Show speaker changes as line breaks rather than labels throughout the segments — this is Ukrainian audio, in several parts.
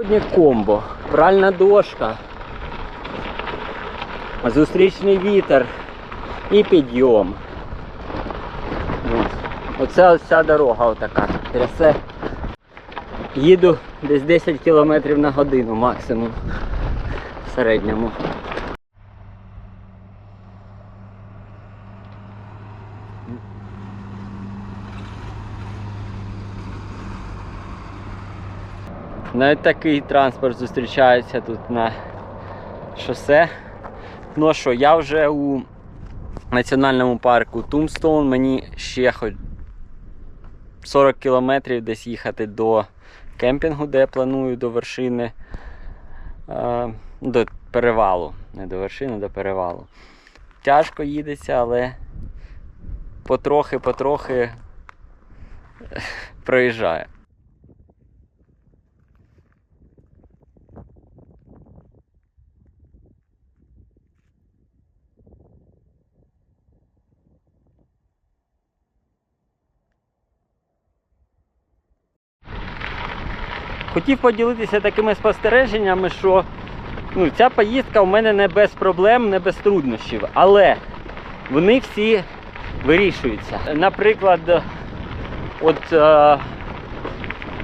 Сьогодні комбо, пральна дошка, зустрічний вітер і підйом. Оце ця дорога отака. Трясе. Їду десь 10 км на годину максимум в середньому. Навіть такий транспорт зустрічається тут на шосе. Ну що, я вже у національному парку Тумстоун, мені ще хоч 40 кілометрів десь їхати до кемпінгу, де я планую до вершини, е, до перевалу. Не до вершини, до перевалу. Тяжко їдеться, але потрохи-потрохи проїжджаю. Хотів поділитися такими спостереженнями, що ну, ця поїздка у мене не без проблем, не без труднощів, але вони всі вирішуються. Наприклад, от е,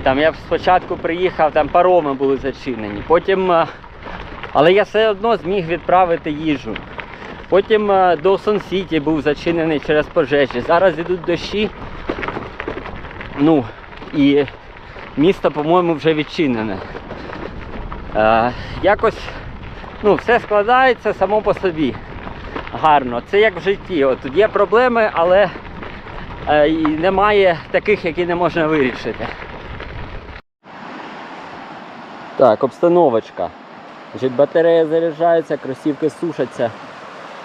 там я спочатку приїхав, там пароми були зачинені, потім, е, але я все одно зміг відправити їжу. Потім е, Доусон Сіті був зачинений через пожежі. Зараз йдуть дощі. Ну, і місто, по-моєму, вже відчинене. Е, якось ну, все складається само по собі. Гарно. Це як в житті. От, тут є проблеми, але е, немає таких, які не можна вирішити. Так, обстановочка. Значить, батарея заряджається, кросівки сушаться.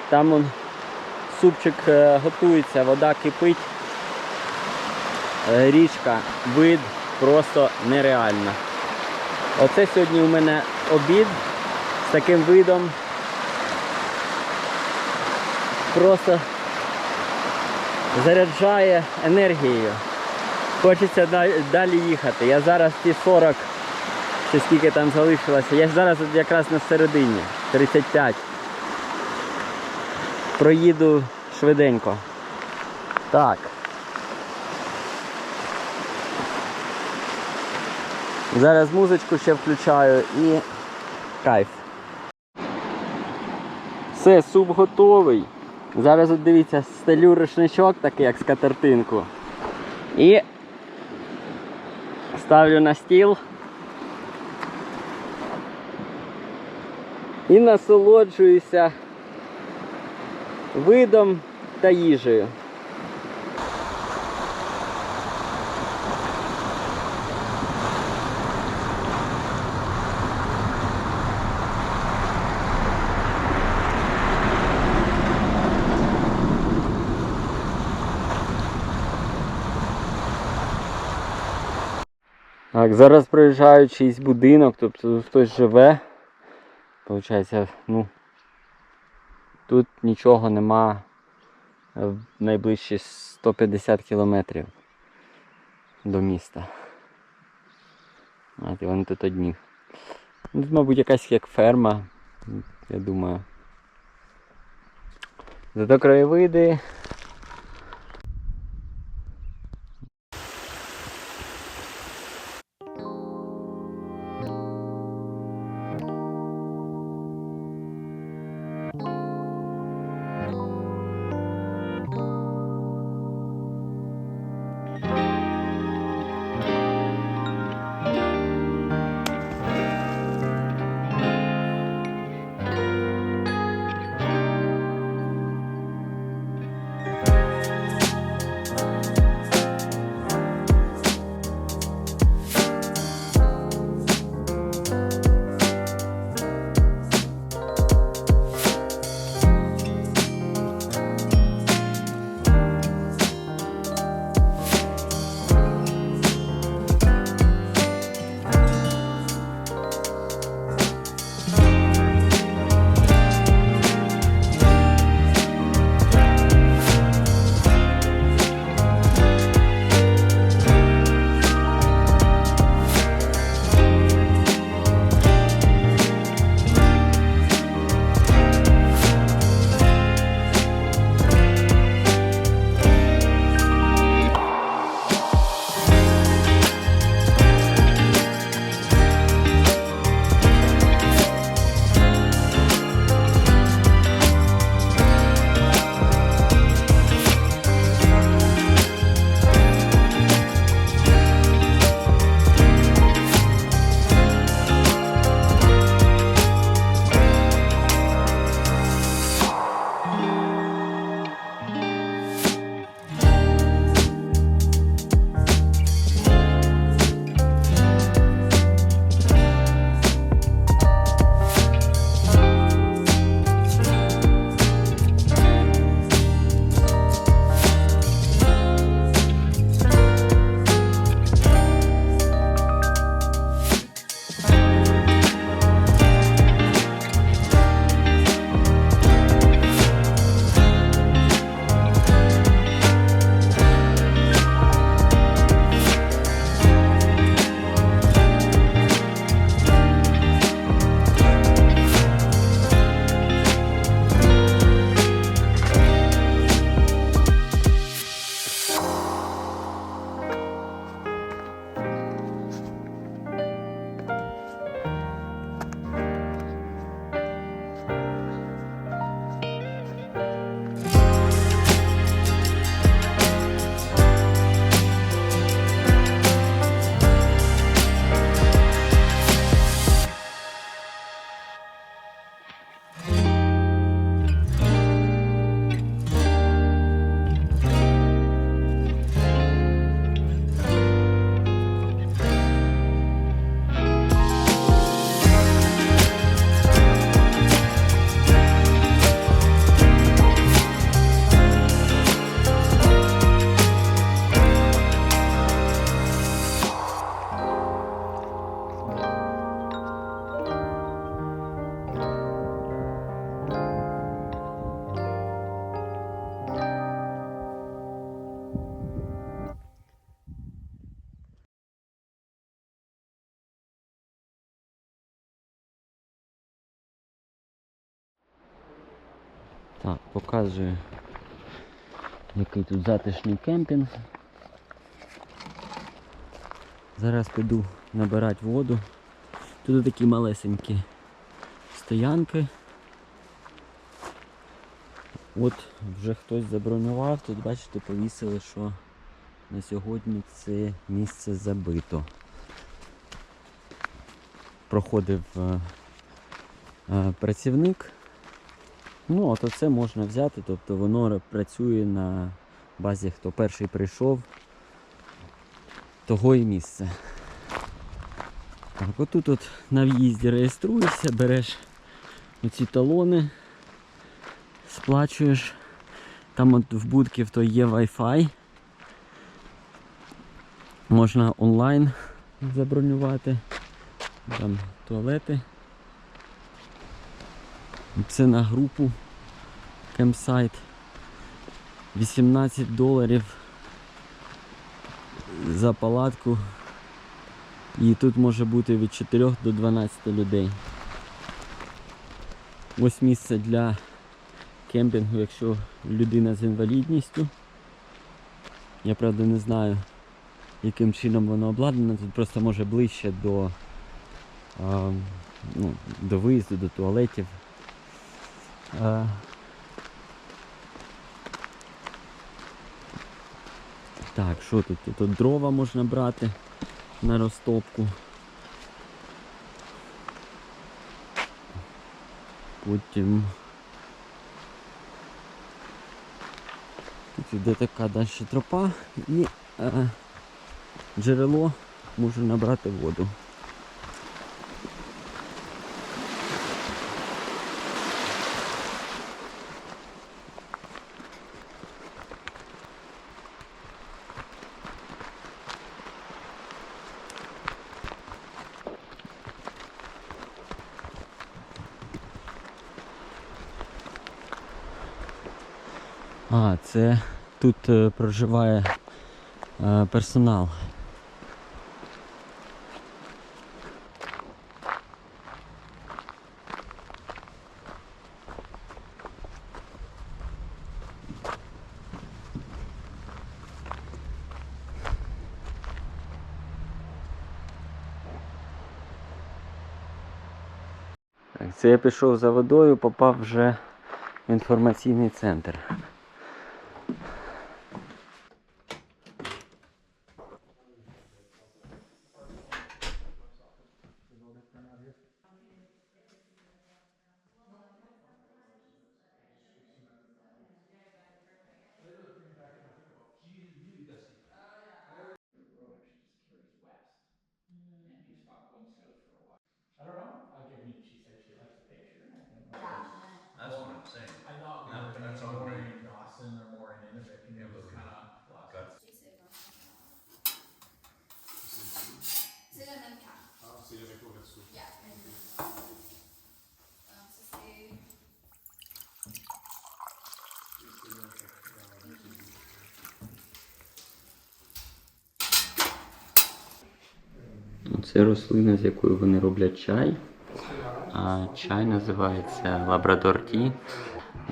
Там он, супчик е, готується, вода кипить. Е, річка, вид просто нереально. Оце сьогодні у мене обід з таким видом. Просто заряджає енергією. Хочеться далі їхати. Я зараз ті 40, чи скільки там залишилося. Я зараз якраз на середині, 35. Проїду швиденько. Так. Зараз музичку ще включаю і кайф. Все, суп готовий. Зараз от дивіться, стелю рушничок, такий як скатертинку. І ставлю на стіл. І насолоджуюся видом та їжею. Так, зараз проїжджаю чийсь будинок, тобто тут хтось живе. Получається, ну тут нічого нема е, в найближчі 150 кілометрів до міста. От, і вони тут одні. Тут, мабуть, якась як ферма, я думаю. Зато краєвиди. Так, показую, який тут затишний кемпінг. Зараз піду набирати воду. Тут такі малесенькі стоянки. От вже хтось забронював, тут бачите, повісили, що на сьогодні це місце забито. Проходив е, е, працівник. Ну, от оце можна взяти, тобто воно працює на базі, хто перший прийшов, того і місце. Так, отут от на в'їзді реєструєшся, береш оці талони, сплачуєш. Там от в будки в той є Wi-Fi. Можна онлайн забронювати. Там туалети. Це на групу кемпсайт. 18 доларів за палатку. І тут може бути від 4 до 12 людей. Ось місце для кемпінгу, якщо людина з інвалідністю. Я правда не знаю, яким чином воно обладнано. Тут просто може ближче до, а, ну, до виїзду, до туалетів. А, Так, що тут? Тут дрова можна брати на розтопку. Потім тут іде така далі тропа і е, джерело можу набрати воду. А, це тут е, проживає е, персонал. Це я пішов за водою, попав вже в інформаційний центр. Це рослина, з якою вони роблять чай. Чай називається Лабрадор Ті.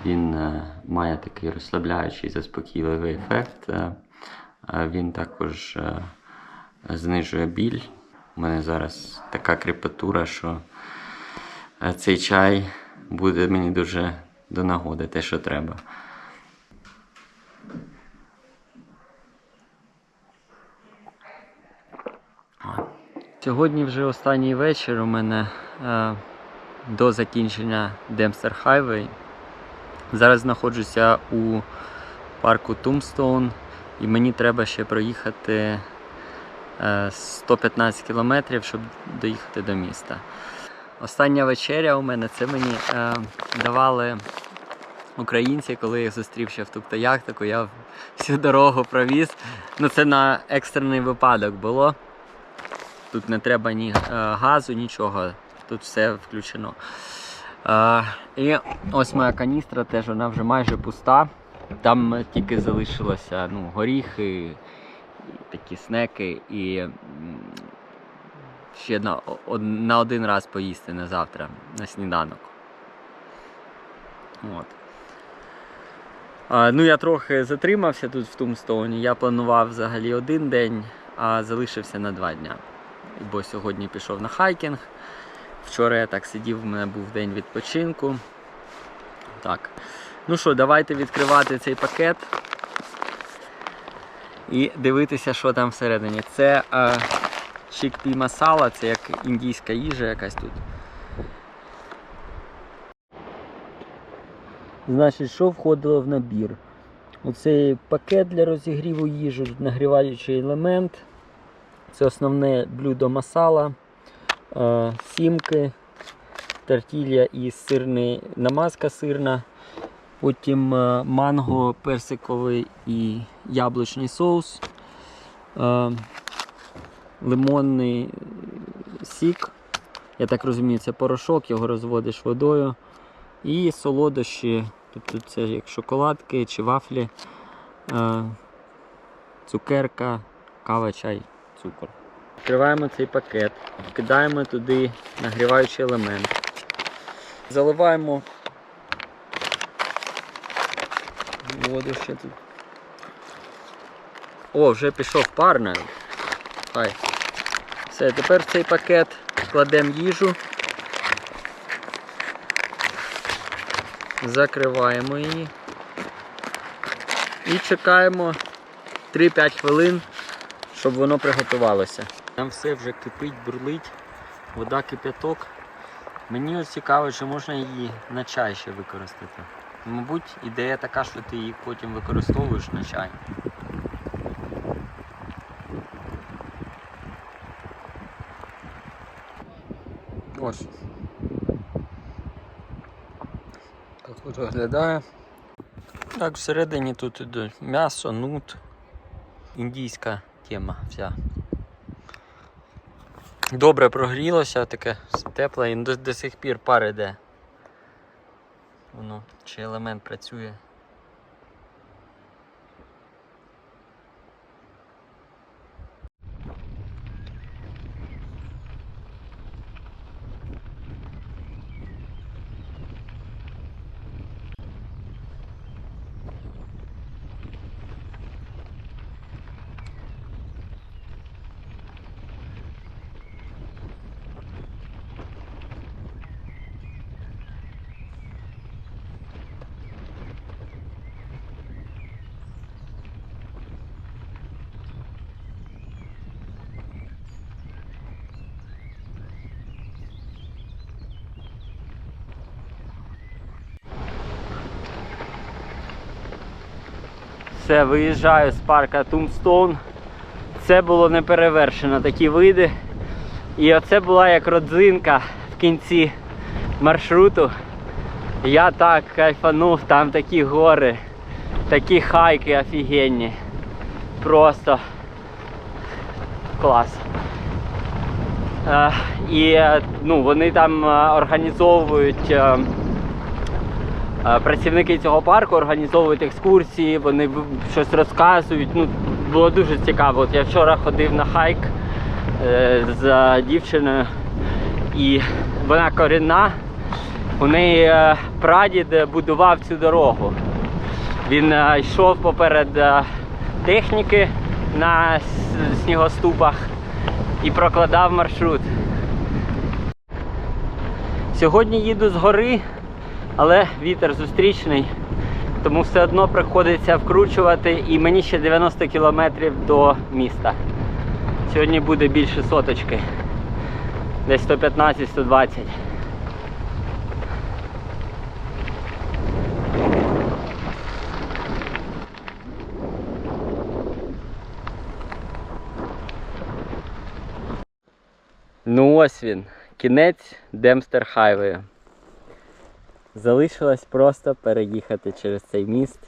Він е, має такий розслабляючий заспокійливий ефект. Е, е, Він також знижує біль. У мене зараз така кріпатура, що цей чай буде мені дуже до нагоди, те, що треба. Сьогодні вже останній вечір у мене е, до закінчення Демстер Хайвей. Зараз знаходжуся у парку Тумстоун і мені треба ще проїхати е, 115 кілометрів, щоб доїхати до міста. Остання вечеря у мене це мені е, давали українці, коли я їх зустрів ще в Туктаяктику. Я всю дорогу провіз. Ну це на екстрений випадок було. Тут не треба ні е, газу, нічого. Тут все включено. Е, і ось моя каністра теж вона вже майже пуста. Там тільки залишилося ну, горіхи, такі снеки і ще на, на один раз поїсти на завтра, на сніданок. От. Ну, я трохи затримався тут в Тумстоуні. Я планував взагалі один день, а залишився на два дня. Бо сьогодні пішов на хайкінг. Вчора я так сидів, у мене був день відпочинку. Так. Ну що, давайте відкривати цей пакет і дивитися, що там всередині. Це е, чікпі масала, це як індійська їжа якась тут. Значить, що входило в набір? Оцей пакет для розігріву їжі, нагріваючий елемент. Це основне блюдо масала, е, сімки, тортілля і сирний, намазка сирна. Потім е, манго, персиковий і яблучний соус, е, лимонний сік. Я так розумію, це порошок, його розводиш водою. І солодощі, тобто це як шоколадки чи вафлі, цукерка, кава, чай, цукор. Відкриваємо цей пакет, кидаємо туди нагріваючий елемент. Заливаємо воду ще тут. О, вже пішов пар навіть. Хай. Все, тепер в цей пакет кладемо їжу. Закриваємо її. І чекаємо 3-5 хвилин, щоб воно приготувалося. Там все вже кипить, бурлить, вода кип'яток. Мені ось цікаво, чи можна її на чай ще використати. Мабуть, ідея така, що ти її потім використовуєш на чай. Ось. Так от виглядає. Так, всередині тут іде м'ясо, нут. Індійська тема вся. Добре прогрілося, таке тепле і до, до сих пір пар іде. Воно, чи елемент працює. Все, виїжджаю з парка Тумстоун. Це було неперевершено, такі види. І оце була як родзинка в кінці маршруту. Я так кайфанув, там такі гори, такі хайки офігенні. Просто клас. Е, і е, ну, вони там е, організовують. Е, Працівники цього парку організовують екскурсії, вони щось розказують. Ну, було дуже цікаво. От я вчора ходив на хайк е, з дівчиною, і вона корінна. У неї е, прадід будував цю дорогу. Він йшов поперед техніки на снігоступах і прокладав маршрут. Сьогодні їду з гори, але вітер зустрічний, тому все одно приходиться вкручувати і мені ще 90 кілометрів до міста. Сьогодні буде більше соточки. Десь 115-120. Ну ось він, кінець Демстер Хайвею. Залишилось просто переїхати через цей міст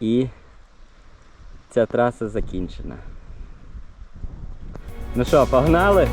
і ця траса закінчена. Ну що, погнали?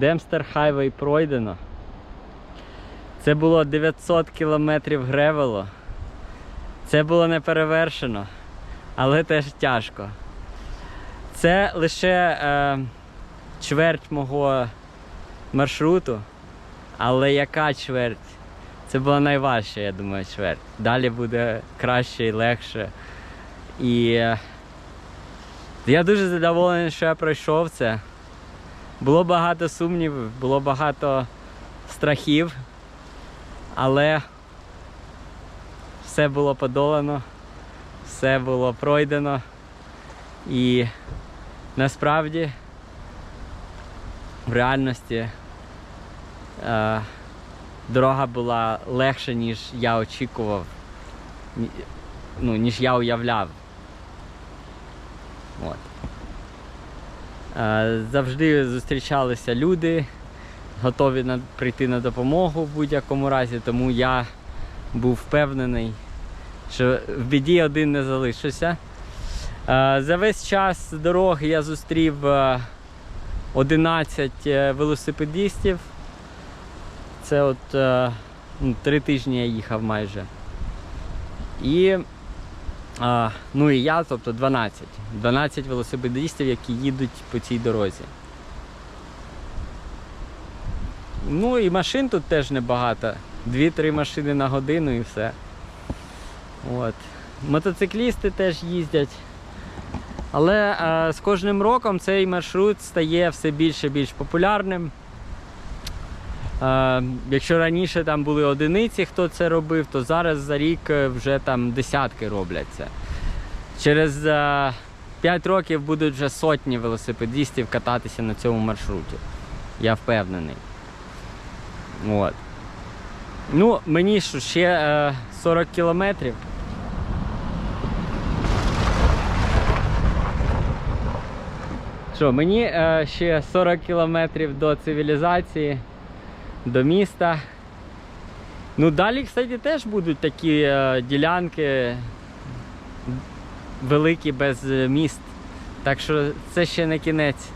Демстер Хайвей пройдено. Це було 900 кілометрів гревелу. Це було не перевершено, але теж тяжко. Це лише е, чверть мого маршруту, але яка чверть? Це була найважча, я думаю, чверть. Далі буде краще і легше. І е, я дуже задоволений, що я пройшов це. Було багато сумнівів, було багато страхів, але все було подолано, все було пройдено. І насправді в реальності е, дорога була легша, ніж я очікував, ну, ніж я уявляв. От. Е, Завжди зустрічалися люди, готові на, прийти на допомогу в будь-якому разі, тому я був впевнений, що в біді один не залишився. Е, За весь час дороги я зустрів е, 11 е, велосипедистів. Це от ну, три тижні я їхав майже. І ну і я, тобто 12. 12 велосипедистів, які їдуть по цій дорозі. Ну і машин тут теж небагато. Дві-три машини на годину і все. От. Мотоциклісти теж їздять. Але е, з кожним роком цей маршрут стає все більше і більш популярним. Е, якщо раніше там були одиниці, хто це робив, то зараз за рік е, вже там десятки роблять це. Через е, 5 років будуть вже сотні велосипедистів кататися на цьому маршруті. Я впевнений. От. Ну, мені ж ще е, 40 кілометрів. Що, мені е, ще 40 кілометрів до цивілізації, до міста. Ну, далі, кстати, теж будуть такі е, ділянки великі без е, міст. Так що це ще не кінець.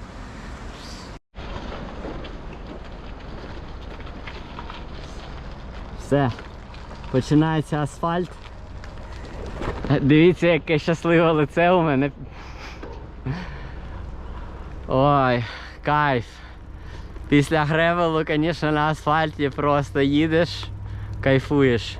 Все. Починається асфальт. Дивіться, яке щасливе лице у мене. Ой, кайф. Після гревелу, звісно, на асфальті просто їдеш, кайфуєш.